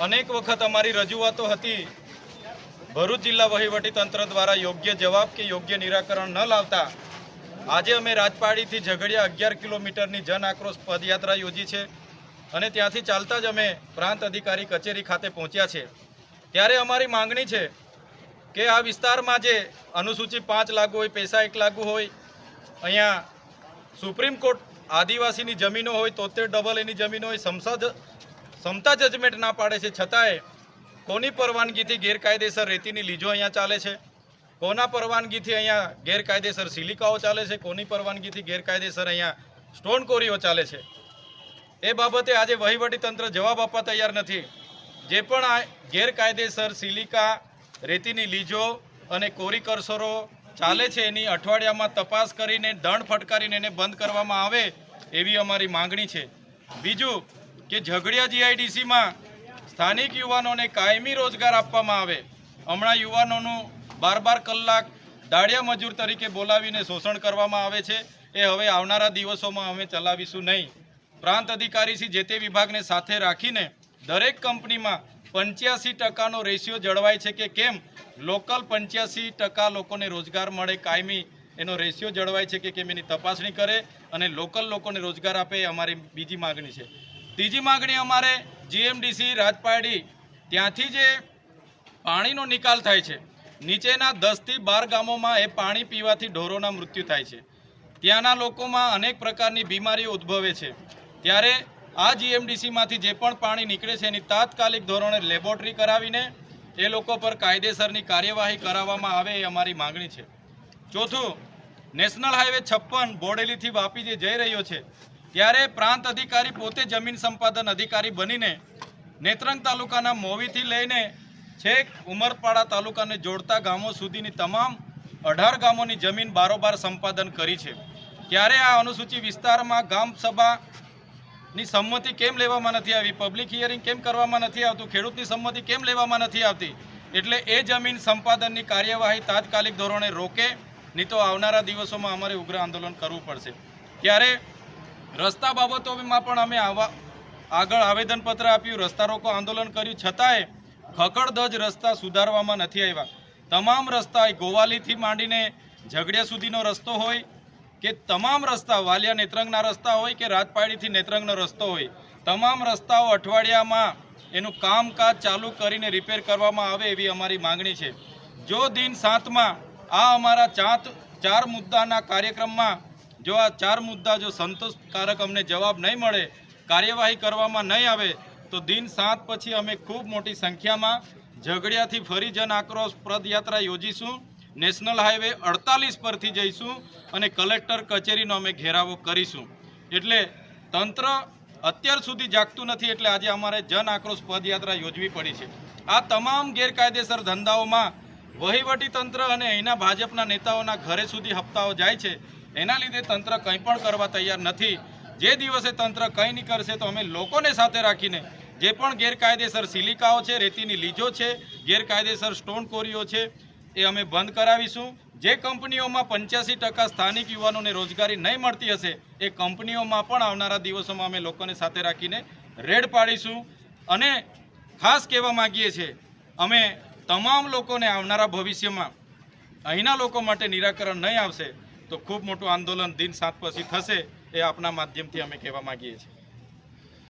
અનેક વખત અમારી રજૂઆતો હતી, ભરૂચ જિલ્લા વહીવટી તંત્ર દ્વારા યોગ્ય જવાબ કે યોગ્ય નિરાકરણ ન લાવતા. આજે અમે રાજપાડીથી ઝઘડિયા અગિયાર કિલોમીટરની જન આક્રોશ પદયાત્રા યોજી છે અને ત્યાંથી ચાલતા જ અમે પ્રાંત અધિકારી કચેરી ખાતે પહોંચ્યા છે. ત્યારે અમારી માંગણી છે કે આ વિસ્તારમાં જે અનુસૂચિત પાંચ લાગુ હોય, પૈસા એક લાગુ હોય, અહીંયા સુપ્રીમ કોર્ટ આદિવાસીની જમીનો હોય, તોતેર ડબલ એની જમીનો હોય સમસા સમતા જજમેન્ટ ના પાડે છે. છતાંય કોની પરવાનગીથી ગેરકાયદેસર રેતીની લીજો અહીંયા ચાલે છે? કોના પરવાનગીથી અહીંયા ગેરકાયદેસર સિલિકાઓ ચાલે છે? કોની પરવાનગીથી ગેરકાયદેસર અહીંયા સ્ટોન કોરીઓ ચાલે છે? એ બાબતે આજે વહીવટી તંત્ર જવાબ આપવા તૈયાર નથી. જે પણ આ ગેરકાયદેસર સિલિકા, રેતીની લીજો અને કોરી કરસરો ચાલે છે, એની અઠવાડિયામાં તપાસ કરીને, દંડ ફટકારીને એને બંધ કરવામાં આવે, એવી અમારી માંગણી છે. બીજું કે ઝઘડિયા જીઆઈડીસીમાં સ્થાનિક યુવાનોને કાયમી રોજગાર આપવામાં આવે. હમણાં યુવાનોનું બાર બાર કલાક દાડિયા મજૂર તરીકે બોલાવીને શોષણ કરવામાં આવે છે. એ હવે આવનારા દિવસોમાં અમે ચલાવીશું નહીં. પ્રાંત અધિકારીશ્રી જે તે વિભાગને સાથે રાખીને દરેક કંપનીમાં પંચ્યાસી ટકાનો રેશિયો જળવાય છે કે કેમ? લોકલ પંચ્યાસી ટકા લોકોને રોજગાર મળે કાયમી એનો રેશિયો જળવાય છે કે કેમ એની તપાસણી કરે અને લોકલ લોકોને રોજગાર આપે એ અમારી બીજી માગણી છે. ત્રીજી માગણી અમારે જીએમડીસી રાજપાડી ત્યાંથી જે પાણીનો નિકાલ થાય છે, નીચેના દસથી બાર ગામોમાં એ પાણી પીવાથી ઢોરોના મૃત્યુ થાય છે. ત્યાંના લોકોમાં અનેક પ્રકારની બીમારીઓ ઉદ્ભવે છે. ત્યારે આ જીએમડીસીમાંથી જે પણ પાણી નીકળે છે, એની તાત્કાલિક ધોરણે લેબોરેટરી કરાવીને એ લોકો પર કાયદેસરની કાર્યવાહી કરાવવામાં આવે એ અમારી માંગણી છે. ચોથું, નેશનલ હાઈવે છપ્પન બોડેલીથી વાપી જે જઈ રહ્યો છે ત્યારે પ્રાંત અધિકારી પોતે જમીન સંપાદન અધિકારી બનીને નેત્રંગ તાલુકાના મોવીથી લઈને છેક ઉમરપાડા તાલુકાને જોડતા ગામો સુધીની તમામ અઢાર ગામોની જમીન બારોબાર સંપાદન કરી છે. ત્યારે આ અનુસૂચિત વિસ્તારમાં ગામ સભાની સંમતિ કેમ લેવામાં નથી આવી? પબ્લિક હિયરિંગ કેમ કરવામાં નથી આવતું? ખેડૂતની સંમતિ કેમ લેવામાં નથી આવતી? એટલે એ જમીન સંપાદનની કાર્યવાહી તાત્કાલિક ધોરણે રોકે, નહીં તો આવનારા દિવસોમાં અમારે ઉગ્ર આંદોલન કરવું પડશે. ત્યારે રસ્તા બાબતોમાં પણ અમે આવા આગળ આવેદનપત્ર આપ્યું, રસ્તા રોકો આંદોલન કર્યું. છતાંય ખકડધજ રસ્તા સુધારવામાં નથી આવ્યા. તમામ રસ્તા ગોવાલીથી માંડીને ઝઘડિયા સુધીનો રસ્તો હોય કે તમામ રસ્તા, વાલિયા નેત્રંગના રસ્તા હોય કે રાજપાડીથી નેત્રંગનો રસ્તો હોય, તમામ રસ્તાઓ અઠવાડિયામાં એનું કામકાજ ચાલુ કરીને રિપેર કરવામાં આવે એવી અમારી માંગણી છે. જો દિન સાતમાં આ અમારા ચાત ચાર મુદ્દાના કાર્યક્રમમાં જો આ ચાર મુદ્દા જો સંતોષકારક અમને જવાબ નહીં મળે, કાર્યવાહી કરવામાં નહીં આવે, તો દિન સાત પછી અમે ખૂબ મોટી સંખ્યામાં ઝઘડિયાથી ફરી જન આક્રોશ પદયાત્રા યોજીશું, નેશનલ હાઈવે અડતાલીસ પરથી જઈશું અને કલેક્ટર કચેરીનો અમે ઘેરાવો કરીશું. એટલે તંત્ર અત્યાર સુધી જાગતું નથી એટલે આજે અમારે જન આક્રોશ પદયાત્રા યોજવી પડી છે. આ તમામ ગેરકાયદેસર ધંધાઓમાં વહીવટી તંત્ર અને અહીંના ભાજપના નેતાઓના ઘરે સુધી હપ્તાઓ જાય છે. એના લીધે તંત્ર કંઈ પણ કરવા તૈયાર નથી. જે દિવસે તંત્ર કંઈ નહીં કરશે તો અમે લોકોને સાથે રાખીને જે પણ ગેરકાયદેસર સિલિકાઓ છે, રેતીની લીજો છે, ગેરકાયદેસર સ્ટોન કોરીઓ છે, એ અમે બંધ કરાવીશું. જે કંપનીઓમાં પંચ્યાસી ટકા સ્થાનિક યુવાનોને રોજગારી નહીં મળતી હશે, એ કંપનીઓમાં પણ આવનારા દિવસોમાં અમે લોકોને સાથે રાખીને રેડ પાડીશું. અને ખાસ કહેવા માગીએ છીએ, અમે તમામ લોકોને આવનારા ભવિષ્યમાં અહીંના લોકો માટે નિરાકરણ નહીં આવશે. તો ખૂબ મોટું આંદોલન દિન સાત પછી થશે એ આપના માધ્યમથી અમે કહેવા માગીએ છીએ.